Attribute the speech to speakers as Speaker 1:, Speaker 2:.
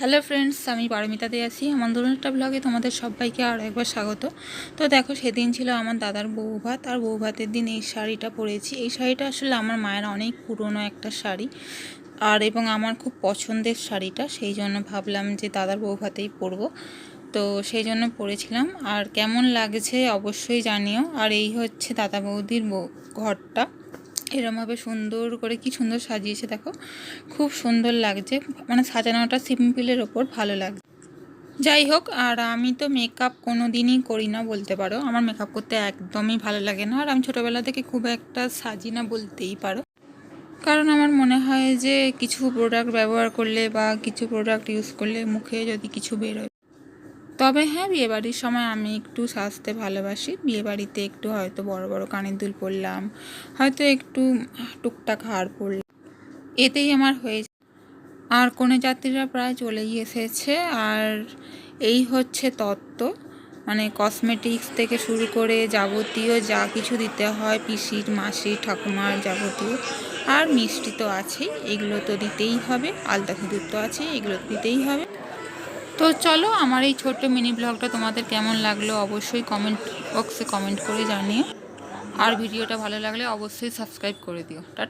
Speaker 1: Hello friends, আমি পারমিতা পারমিতাতে আছি। আমার একটা ব্লগে তোমাদের সবাইকে আরও একবার স্বাগত। তো দেখো, সেদিন ছিল আমার দাদার বউ ভাত, আর বউ ভাতের দিন এই শাড়িটা পরেছি। এই শাড়িটা আসলে আমার মায়ের অনেক পুরনো একটা শাড়ি, আর এবং আমার খুব পছন্দের শাড়িটা, সেই জন্য ভাবলাম যে দাদার বউ ভাতেই পরবো। তো সেই জন্য পরেছিলাম, আর কেমন লাগছে অবশ্যই জানিও। আর এই হচ্ছে দাদা বৌদির ঘরটা। এরমভাবে সুন্দর করে কি সুন্দর সাজিয়েছে দেখো। খুব সুন্দর লাগছে। মানে সাজানোটা সিম্পলের ওপর ভালো লাগছে। যাই হোক, আর আমি তো মেকআপ কোনো দিনই করি না বলতে পারো। আমার মেকআপ করতে একদমই ভালো লাগে না। আর আমি ছোটোবেলা থেকে খুব একটা সাজি না বলতেই পারো। কারণ আমার মনে হয় যে কিছু প্রোডাক্ট ব্যবহার করলে বা কিছু প্রোডাক্ট ইউজ করলে মুখে যদি কিছু বেরোয় তবে হ্যাঁ বিয়েবাড়ির সময় আমি একটু সাজতে ভালোবাসি। বিয়েবাড়িতে একটু হয়তো বড় বড় কানের দুল পরলাম, হয়তো একটু টুকটাক হার পরলাম। এতেই আমার হয়ে। আর কনে যাত্রীরা প্রায় চলেই এসেছে। আর এই হচ্ছে তত্ত্ব। মানে কসমেটিক্স থেকে শুরু করে যাবতীয় যা কিছু দিতে হয়, পিসির, মাসির, ঠাকুমার যাবতীয়। আর মিষ্টি তো আছেই, এগুলো তো দিতেই হবে, আলতা সিঁদুর তো আছেই, এগুলো দিতেই হবে। তো চলো আমার এই ছোট্ট মিনি ব্লগটা তোমাদের কেমন লাগল অবশ্যই কমেন্ট বক্সে কমেন্ট করে জানিও। আর ভিডিওটা ভালো লাগলে অবশ্যই সাবস্ক্রাইব করে দিও।